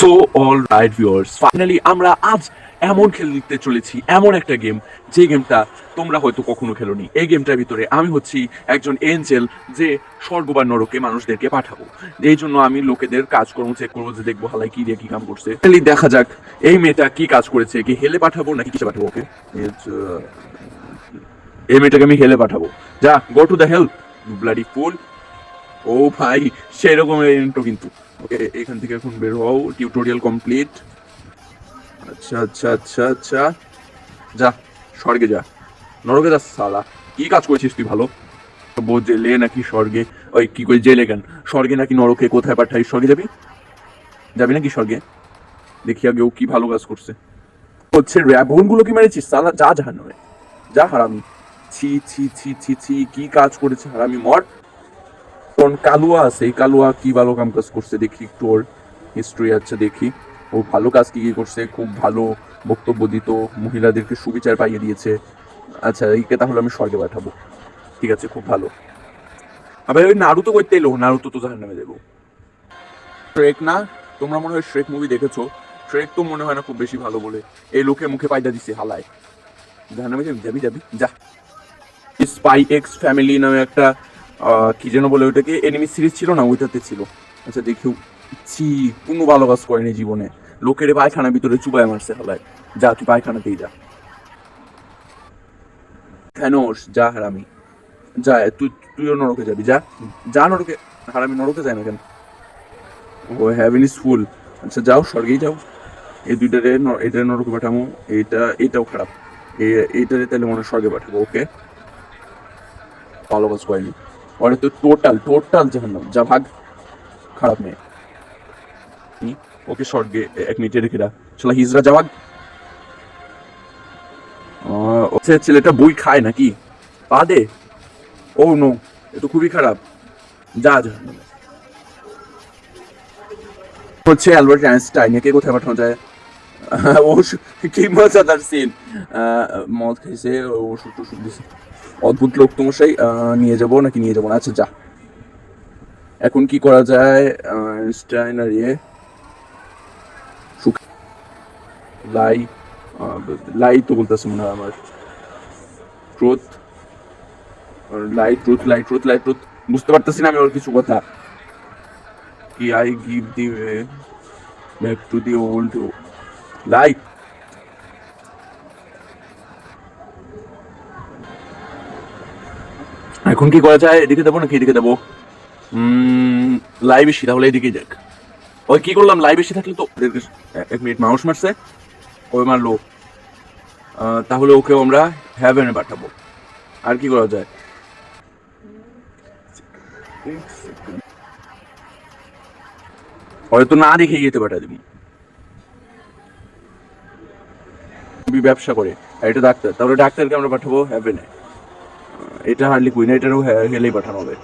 So all right viewers finally আমরা আজ এমন খেলতে চলেছি, এমন একটা গেম যে গেমটা তোমরা হয়তো কখনো খেলোনি। এই গেমটার ভিতরে আমি হচ্ছি একজন এঞ্জেল যে স্বর্গ বা নরকে মানুষদেরকে পাঠাবো। এই জন্য আমি লোকেদের কাজকর্ম চেক করব, যে দেখব হালাই কি দিয়ে কি কাম করছে। তাহলে দেখা যাক, এই মেয়েটা কি কাজ করেছে, কি হেলে পাঠাবো নাকি কিসে পাঠাবো ওকে? এই মেয়েটাকে আমি হেলে পাঠাবো। যা go to the help bloody fool ও ভাই, সেরকম ইন্টো কিন্তু। ওকে, এখান থেকে এখন বের হও টিউটোরিয়াল কমপ্লিট আচ্ছা আচ্ছা আচ্ছা আচ্ছা। যা, স্বর্গে যা। নরকে যা, সালা। কি কাজ করেছিস তুই, ভালো? বো জেলে নাকি স্বর্গে? ওই কি করে জেলে কেন? স্বর্গে নাকি নরকে কোথায় পাঠাই? স্বর্গে যাবি? যাবি নাকি স্বর্গে? দেখি আগে ও কি ভালো কাজ করছে। হচ্ছে র্যাবনগুলো কি মেরেছিস, সালা? যা জাহান যা, হারামি। ছি ছি ছি ছি ছি, কি কাজ করেছে হারামি, মর। কোন কালুয়া আছে। এই কালুয়া কি ভালো কাম কাজ করছে দেখি একটু ওর হিস্ট্রি আছে দেখি। ও ভালো কাজ কি কি করছে, খুব ভালো বক্তব্য দিত, মহিলাদেরকে সুবিচার পাইয়ে দিয়েছে। আচ্ছা এইকে তাহলে আমি স্বর্গে পাঠাবো। ঠিক আছে, খুব ভালো। আবার ওই নারুতো করতে এলো, নারুতো তো জাহান নামে দেবো। ট্রেক না? তোমরা মনে হয় শ্রেক মুভি দেখেছ। ট্রেক তো মনে হয় না খুব বেশি ভালো বলে। এই লোকে মুখে পায়দা দিছে, হালায়। জাহান নামে যাবি যাবি যাবি, যা। স্পাই এক্স ফ্যামিলি নামে একটা কি যেন বলে ওইটাকে এনিমি সিরিজ ছিল না, ওইটাতে ছিল। আচ্ছা দেখি, ছি, কোনো ভালো কাজ করেনি জীবনে। লোকের পায়খানার ভিতরে চুবায় মারছে হালায়। যা, তুই পায়খানাতেই যা। থ্যানোস যা, হারামি। যা, তুই, তুইও নরকে যাবি, যা। যা নরকে, হারামি নরকে যায় না কেন? ও হ্যাভেন ইজ ফুল আচ্ছা যাও, স্বর্গেই যাও। এই দুইটারে এটারে নরকে পাঠাবো এইটা এটাও খারাপ। এই- এইটারে তাহলে মনে স্বর্গে পাঠাবো ওকে ভালো কাজ করেনি। ওরা তো টোটাল টোটাল জাহান্নাম যা ভাগ খারাপ মেয়ে হুম, ওকে এক মিনিটে রেখে দা চলা হিজরা যা ও সে ছেলেটা বই খায় নাকি পা দে ও নো এ তো খুবই খারাপ যা জাহান্নামে হচ্ছে অ্যালবার্ট আইনস্টাইন একে কোথায় পাঠানো যায় ও কি মজাদার সিন মদ খাইছে ওষুধ টষুধ দিছে অদ্ভুত লোক তোমাশাই নিয়ে যাব নাকি নিয়ে যাব না? আচ্ছা যা। এখন কি করা যায়? আইনস্টাইন আর ইয়ে। লাই লাই তো বলতেছে মনে হয় আমার। Truth lie truth lie truth lie truth বুঝতে পারতেছি না আমি ওর কিছু কথা। কি I give the back to the old life এখন কি করা যায়? এদিকে দেবো নাকি এদিকে দেবো লাইভ এসি, তাহলে এদিকে যাক। ওই কি করলাম? লাইভ এসি থাকলে তো এক মিনিট মানুষ মারছে। ওই মারলো। তাহলে ওকেও আমরা হ্যাভেনে পাঠাবো। আর কি করা যায়? হয়তো না দেখে যেতে পাঠা দিবি। ব্যবসা করে। আর এটা ডাক্তার। তাহলে ডাক্তারকে আমরা পাঠাবো হ্যাভেনে এটা হার্ডলি কুইন এটারও হেলেই পাঠানো হবে।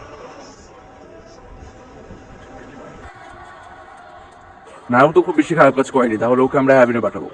নাও তো খুব বেশি খারাপ কাজ করেনি, তাহলে ওকে আমরা হ্যাভেনে পাঠাবো।